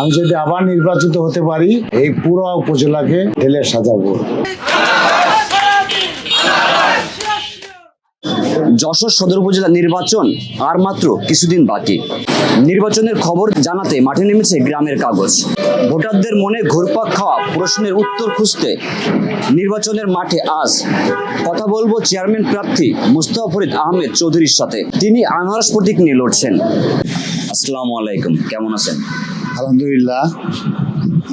আমি যদি আবার নির্বাচিত হতে পারি, এই পুরো উপজেলাকে ঢেলে সাজাবো। যশোর সদর উপজেলা নির্বাচন আর মাত্র কিছুদিন বাকি। নির্বাচনের খবর জানাতে মাঠে নেমেছে গ্রামের কাগজ। ভোটারদের মনে ঘুরপাক খাওয়া প্রশ্নের উত্তর খুঁজতে নির্বাচনের মাঠে আজ কথা বলব চেয়ারম্যান প্রার্থী মুস্তফা ফরিদ আহমেদ চৌধুরীর সাথে। তিনি আনারস প্রতীক নিয়ে লড়ছেন। আসসালামু আলাইকুম, কেমন আছেন? আলহামদুলিল্লাহ,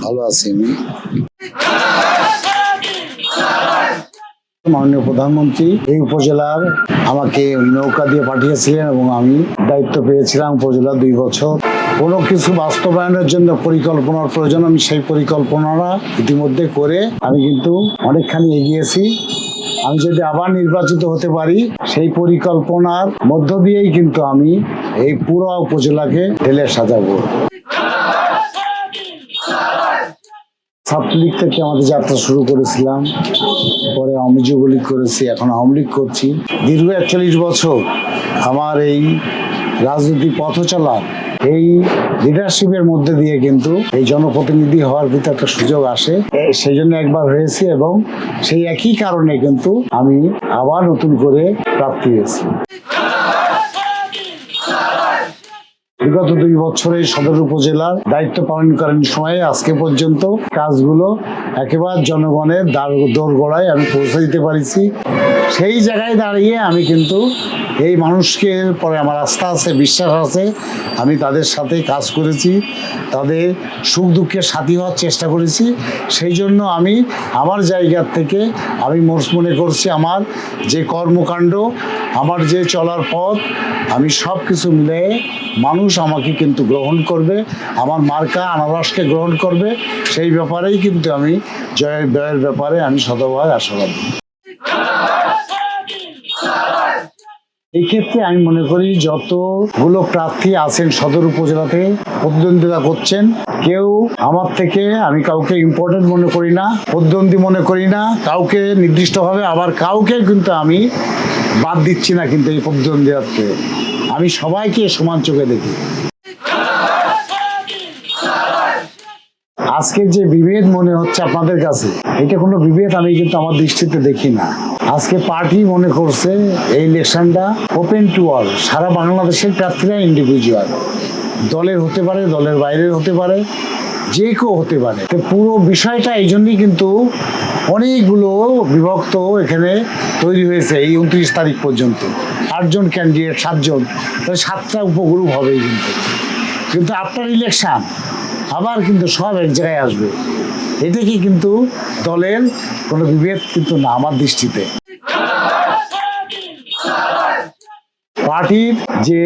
ভালো আছি আমি। মাননীয় প্রধানমন্ত্রী, এই উপজেলার আমাকে নৌকা দিয়ে পাঠিয়েছিলেন এবং আমি দায়িত্ব পেয়েছিলাম উপজেলা দুই বছর। কোনো কিছু বাস্তবায়নের জন্য পরিকল্পনার প্রয়োজন, আমি সেই পরিকল্পনাটা ইতিমধ্যে করে আমি কিন্তু অনেকখানি এগিয়েছি। আমি যদি আবার নির্বাচিত হতে পারি, সেই পরিকল্পনার মধ্য দিয়েই কিন্তু আমি এই পুরো উপজেলাকে ঢেলে সাজাবো। ছাত্রলীগ থেকে আমাদের যাত্রা শুরু করেছিলাম। পরে আওয়ামী যুবলীগ করেছি, এখন আওয়ামী লীগ করছি। দীর্ঘ একচল্লিশ বছর আমার এই রাজনৈতিক পথ চলা, এই লিডারশিপের মধ্যে দিয়ে কিন্তু এই জনপ্রতিনিধি হওয়ার ভিতরে একটা সুযোগ আসে। সেই জন্য একবার হয়েছি এবং সেই একই কারণে কিন্তু আমি আবার নতুন করে প্রাপ্তি হয়েছি। বিগত দুই বছরে সদর উপজেলার দায়িত্ব পালন করেন সময়ে আজকে পর্যন্ত কাজগুলো একেবারে জনগণের দোরগোড়ায় আমি পৌঁছে দিতে পারিছি। সেই জায়গায় দাঁড়িয়ে আমি কিন্তু এই মানুষকে পরে আমার আস্থা আছে, বিশ্বাস আছে, আমি তাদের সাথে কাজ করেছি, তাদের সুখ দুঃখের সাথী হওয়ার চেষ্টা করেছি। সেই জন্য আমি আমার জায়গার থেকে আমি মনে করছি আমার যে কর্মকাণ্ড, আমার যে চলার পথ, আমি সব কিছু মিলিয়ে মানুষ আমাকে কিন্তু গ্রহণ করবে, আমার মার্কা আনারসকে গ্রহণ করবে। সেই ব্যাপারেই কিন্তু আমি জয়ের, ব্যয়ের ব্যাপারে আমি শতভাগ আশাবাদী। এই ক্ষেত্রে আমি মনে করি যতগুলো প্রার্থী আছেন সদর উপজেলাতে প্রতিদ্বন্দ্বিতা করছেন, কেউ আমার থেকে আমি কাউকে ইম্পর্টেন্ট মনে করি না, প্রতিদ্বন্দ্বী মনে করি না, কাউকে নির্দিষ্টভাবে আবার কাউকে কিন্তু আমি বাদ দিচ্ছি না কিন্তু এই প্রতিদ্বন্দ্বিতাকে আমি সবাইকে সমান চোখে দেখি। আজকের যে বিভেদ মনে হচ্ছে আপনাদের কাছে, এটা কোনো বিভেদ আমি কিন্তু আমার দৃষ্টিতে দেখি না। আজকে পার্টি মনে করছে এই ইলেকশনটা ওপেন টু অল সারা বাংলাদেশের প্রার্থীরা ইন্ডিভিজুয়াল দলের হতে পারে, দলের বাইরের হতে পারে, যে কেউ হতে পারে। তো পুরো বিষয়টা এই জন্যই কিন্তু অনেকগুলো বিভক্ত এখানে তৈরি হয়েছে এই উনত্রিশ তারিখ পর্যন্ত। আটজন ক্যান্ডিডেট সাতজন, তাহলে সাতটা উপগ্রুপ হবেই কিন্তু। কিন্তু আফটার ইলেকশন আবার কিন্তু সব এক জায়গায় আসবে। এটা কি কিন্তু দলের কোনো বিভেদ কিন্তু না আমার দৃষ্টিতে। পার্টির যে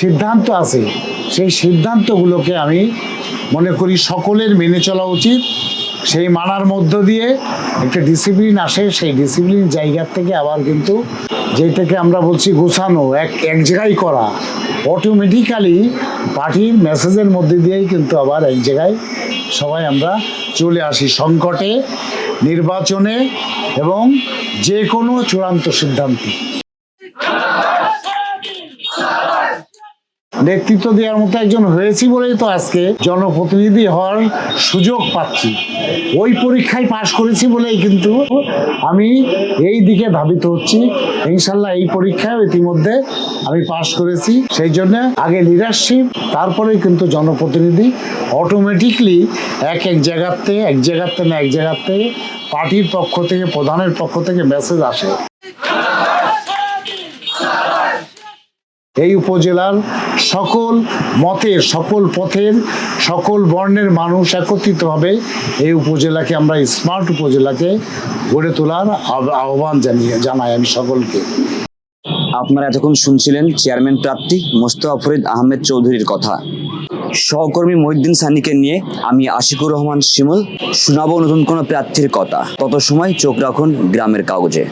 সিদ্ধান্ত আছে, সেই সিদ্ধান্তগুলোকে আমি মনে করি সকলের মেনে চলা উচিত। সেই মানার মধ্য দিয়ে একটা ডিসিপ্লিন আসে, সেই ডিসিপ্লিন জায়গার থেকে আবার কিন্তু যেটাকে আমরা বলছি গোছানো, এক এক জায়গায় করা। অটোমেটিক্যালি পার্টির মেসেজের মধ্যে দিয়েই কিন্তু আবার এক জায়গায় সবাই আমরা চলে আসি সংকটে, নির্বাচনে এবং যে কোনো চূড়ান্ত সিদ্ধান্তে। নেতৃত্ব দেওয়ার মতো একজন হয়েছি বলেই তো আজকে জনপ্রতিনিধি হওয়ার সুযোগ পাচ্ছি। ওই পরীক্ষায় পাশ করেছি বলেই কিন্তু আমি এই দিকে ধাবিত হচ্ছি। ইনশাল্লাহ এই পরীক্ষায় ইতিমধ্যে আমি পাশ করেছি। সেই জন্য আগে লিডারশিপ তারপরে কিন্তু জনপ্রতিনিধি। অটোমেটিকলি এক এক জায়গাতে এক জায়গাতে না এক জায়গাতে পার্টির পক্ষ থেকে, প্রধানের পক্ষ থেকে মেসেজ আসে। এই উপজেলার সকল মতের, সকল পথের, সকল বর্ণের মানুষ একত্রিতভাবে এই উপজেলাকে আমরা স্মার্ট উপজেলাকে গড়ে তোলার আহ্বান জানিয়ে জানাই আমি সকলকে। আপনারা এতক্ষণ শুনছিলেন চেয়ারম্যান প্রার্থী মোস্তফা ফরিদ আহমেদ চৌধুরীর কথা। সহকর্মী মহিউদ্দিন সানিকে নিয়ে আমি আশিকুর রহমান শিমুল। শোনাবো নতুন কোনো প্রার্থীর কথা। তত সময় চোখ রাখুন গ্রামের কাগজে।